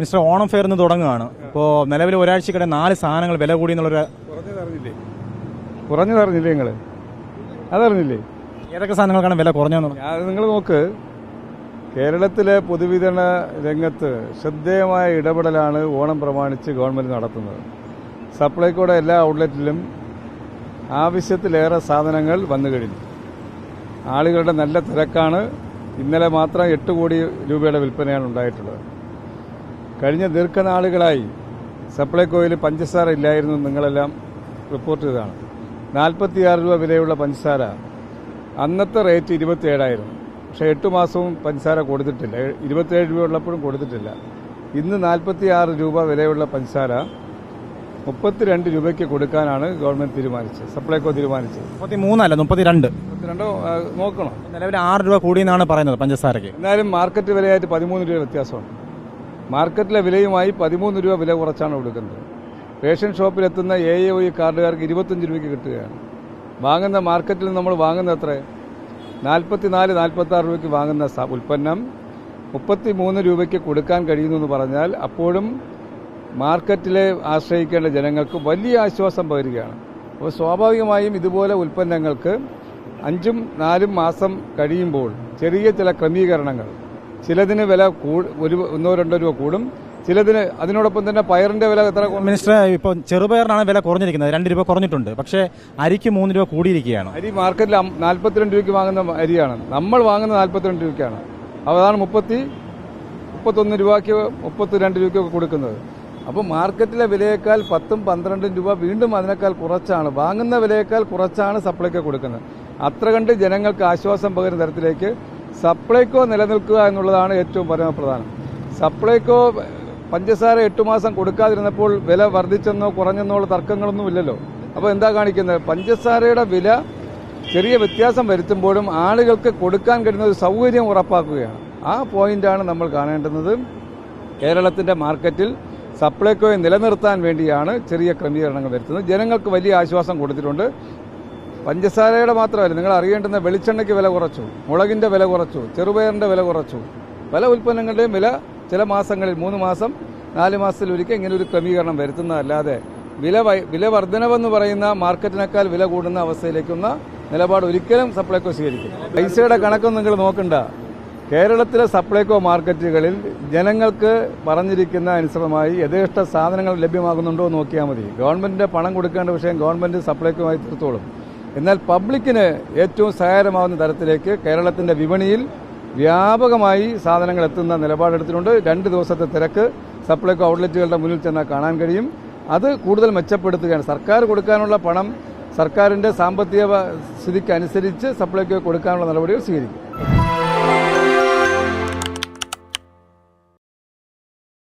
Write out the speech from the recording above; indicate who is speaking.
Speaker 1: Mister Onam fair ഇന്ന് തുടങ്ങുകയാണ്. ഇപ്പോൾ നിലവിൽ ഒരാഴ്ചക്കിടെ നാല് സാധനങ്ങൾ വില കൂടി എന്നുള്ളൊരു
Speaker 2: കുറഞ്ഞതറിഞ്ഞില്ലേ? കുറഞ്ഞതറിഞ്ഞില്ലേ നിങ്ങൾ അതറിഞ്ഞില്ലേ?
Speaker 1: ഏതൊക്കെ സാധനങ്ങൾക്കാണ് വില കുറഞ്ഞതെന്നുള്ളത്
Speaker 2: അത് നിങ്ങൾ നോക്ക്. കേരളത്തിലെ പൊതുവിതരണ രംഗത്ത് ശ്രദ്ധേയമായ ഇടപെടലാണ് ഓണം പ്രമാണിച്ച് ഗവൺമെന്റ് നടത്തുന്നത്. സപ്ലൈക്കോടെ എല്ലാ ഔട്ട്ലെറ്റിലും ആവശ്യത്തിലേറെ സാധനങ്ങൾ വന്നു കഴിഞ്ഞു. ആളുകളുടെ നല്ല തിരക്കാണ്. ഇന്നലെ മാത്രം എട്ട് കോടി രൂപയുടെ വിൽപ്പനയാണ് ഉണ്ടായിട്ടുള്ളത്. കഴിഞ്ഞ ദീർഘനാളുകളായി സപ്ലൈകോയിൽ പഞ്ചസാര ഇല്ലായിരുന്നു നിങ്ങളെല്ലാം റിപ്പോർട്ട് ചെയ്തതാണ്. നാൽപ്പത്തിയാറ് രൂപ വിലയുള്ള പഞ്ചസാര. അന്നത്തെ റേറ്റ് ഇരുപത്തിയേഴായിരുന്നു. പക്ഷേ എട്ട് മാസവും പഞ്ചസാര കൊടുത്തിട്ടില്ല. ഇരുപത്തിയേഴ് രൂപ ഉള്ളപ്പോഴും കൊടുത്തിട്ടില്ല. ഇന്ന് നാൽപ്പത്തിയാറ് രൂപ വിലയുള്ള പഞ്ചസാര മുപ്പത്തിരണ്ട് രൂപയ്ക്ക് കൊടുക്കാനാണ് ഗവൺമെന്റ് തീരുമാനിച്ചത്. സപ്ലൈകോ തീരുമാനിച്ചത്.
Speaker 1: മുപ്പത്തി മൂന്നല്ല മുപ്പത്തി രണ്ട്
Speaker 2: മുപ്പത്തിരണ്ടോ? ആ, നോക്കണം.
Speaker 1: നിലവിൽ ആറ് രൂപ കൂടിയെന്നാണ് പറയുന്നത് പഞ്ചസാരയ്ക്ക്.
Speaker 2: എന്നാലും മാർക്കറ്റ് വിലയായിട്ട് പതിമൂന്ന് രൂപ വ്യത്യാസമുണ്ട്. മാർക്കറ്റിലെ വിലയുമായി പതിമൂന്ന് രൂപ വില കുറച്ചാണ് കൊടുക്കുന്നത്. റേഷൻ ഷോപ്പിലെത്തുന്ന എ എ ഒ കാർഡുകാർക്ക് ഇരുപത്തഞ്ച് രൂപയ്ക്ക് കിട്ടുകയാണ്. വാങ്ങുന്ന മാർക്കറ്റിൽ നമ്മൾ വാങ്ങുന്ന എത്ര നാൽപ്പത്തിനാല് നാൽപ്പത്തി ആറ് രൂപയ്ക്ക് വാങ്ങുന്ന ഉൽപ്പന്നം മുപ്പത്തി മൂന്ന് രൂപയ്ക്ക് കൊടുക്കാൻ കഴിയുന്നു എന്ന് പറഞ്ഞാൽ അപ്പോഴും മാർക്കറ്റിലെ ആശ്രയിക്കേണ്ട ജനങ്ങൾക്ക് വലിയ ആശ്വാസം പകരുകയാണ്. അപ്പോൾ സ്വാഭാവികമായും ഇതുപോലെ ഉൽപ്പന്നങ്ങൾക്ക് അഞ്ചും നാലും മാസം കഴിയുമ്പോൾ ചെറിയ ചില ക്രമീകരണങ്ങൾ ചിലതിന് വില ഒരു ഒന്നോ രണ്ടോ രൂപ കൂടും. ചിലതിന് അതിനോടൊപ്പം തന്നെ പയറിന്റെ വില എത്ര?
Speaker 1: മിനിസ്റ്റർ ഇപ്പോൾ ചെറുപയറിനാണ് വില കുറഞ്ഞിരിക്കുന്നത്. രണ്ട് രൂപ കുറഞ്ഞിട്ടുണ്ട്. പക്ഷേ അരിക്ക് മൂന്ന് രൂപ കൂടിയിരിക്കുകയാണ്.
Speaker 2: അരി മാർക്കറ്റിൽ നാൽപ്പത്തിരണ്ട് രൂപയ്ക്ക് വാങ്ങുന്ന അരിയാണ്. നമ്മൾ വാങ്ങുന്ന നാൽപ്പത്തിരണ്ട് രൂപയ്ക്കാണ്. അപ്പോൾ അതാണ് മുപ്പത്തി മുപ്പത്തൊന്ന് രൂപയ്ക്ക് മുപ്പത്തി രണ്ട് രൂപയ്ക്കൊക്കെ കൊടുക്കുന്നത്. അപ്പോൾ മാർക്കറ്റിലെ വിലയേക്കാൾ പത്തും പന്ത്രണ്ടും രൂപ വീണ്ടും അതിനേക്കാൾ കുറച്ചാണ്. വാങ്ങുന്ന വിലയേക്കാൾ കുറച്ചാണ് സപ്ലൈക്ക് കൊടുക്കുന്നത്. അത്ര കണ്ട് ജനങ്ങൾക്ക് ആശ്വാസം പകരുന്ന തരത്തിലേക്ക് സപ്ലൈക്കോ നിലനിൽക്കുക എന്നുള്ളതാണ് ഏറ്റവും പരമപ്രധാനം. സപ്ലൈകോ പഞ്ചസാര എട്ട് മാസം കൊടുക്കാതിരുന്നപ്പോൾ വില വർദ്ധിച്ചെന്നോ കുറഞ്ഞെന്നോ ഉള്ള തർക്കങ്ങളൊന്നും ഇല്ലല്ലോ. അപ്പോൾ എന്താ കാണിക്കുന്നത്? പഞ്ചസാരയുടെ വില ചെറിയ വ്യത്യാസം വരുത്തുമ്പോഴും ആളുകൾക്ക് കൊടുക്കാൻ കഴിയുന്ന ഒരു സൗകര്യം ഉറപ്പാക്കുകയാണ്. ആ പോയിന്റാണ് നമ്മൾ കാണേണ്ടുന്നത്. കേരളത്തിന്റെ മാർക്കറ്റിൽ സപ്ലൈകോയെ നിലനിർത്താൻ വേണ്ടിയാണ് ചെറിയ ക്രമീകരണങ്ങൾ വരുത്തുന്നത്. ജനങ്ങൾക്ക് വലിയ ആശ്വാസം കൊടുത്തിട്ടുണ്ട്. പഞ്ചസാരയുടെ മാത്രമല്ല നിങ്ങൾ അറിയേണ്ടുന്ന വെളിച്ചെണ്ണയ്ക്ക് വില കുറച്ചു മുളകിന്റെ വില കുറച്ചു ചെറുപയറിന്റെ വില കുറച്ചു. പല ഉൽപ്പന്നങ്ങളുടെയും വില ചില മാസങ്ങളിൽ മൂന്ന് മാസം നാല് മാസത്തിൽ ഒരിക്കൽ ഇങ്ങനെ ഒരു ക്രമീകരണം വരുത്തുന്നതല്ലാതെ വില വില വർധനവെന്ന് പറയുന്ന മാർക്കറ്റിനേക്കാൾ വില കൂടുന്ന അവസ്ഥയിലേക്കുന്ന നിലപാട് ഒരിക്കലും സപ്ലൈകോ സ്വീകരിക്കും പൈസയുടെ കണക്കൊന്നും നിങ്ങൾ നോക്കണ്ട. കേരളത്തിലെ സപ്ലൈകോ മാർക്കറ്റുകളിൽ ജനങ്ങൾക്ക് പറഞ്ഞിരിക്കുന്ന അനുസൃതമായി യഥേഷ്ട സാധനങ്ങൾ ലഭ്യമാകുന്നുണ്ടോ നോക്കിയാൽ മതി. ഗവൺമെന്റിന്റെ പണം കൊടുക്കേണ്ട വിഷയം ഗവൺമെന്റ് സപ്ലൈകോമായി തീർത്തോളും. എന്നാൽ പബ്ലിക്കിന് ഏറ്റവും സഹായകരമാവുന്ന തരത്തിലേക്ക് കേരളത്തിന്റെ വിപണിയിൽ വ്യാപകമായി സാധനങ്ങൾ എത്തുന്ന നിലപാടെടുത്തിട്ടുണ്ട് രണ്ട് ദിവസത്തെ തിരക്ക് സപ്ലൈകോ ഔട്ട്ലെറ്റുകളുടെ മുന്നിൽ ചെന്നാൽ കാണാൻ കഴിയും. അത് കൂടുതൽ മെച്ചപ്പെടുത്തുകയാണ്. സർക്കാർ കൊടുക്കാനുള്ള പണം സർക്കാരിന്റെ സാമ്പത്തിക സ്ഥിതിക്ക് അനുസരിച്ച് സപ്ലൈകോ കൊടുക്കാനുള്ള നടപടികൾ സ്വീകരിക്കും.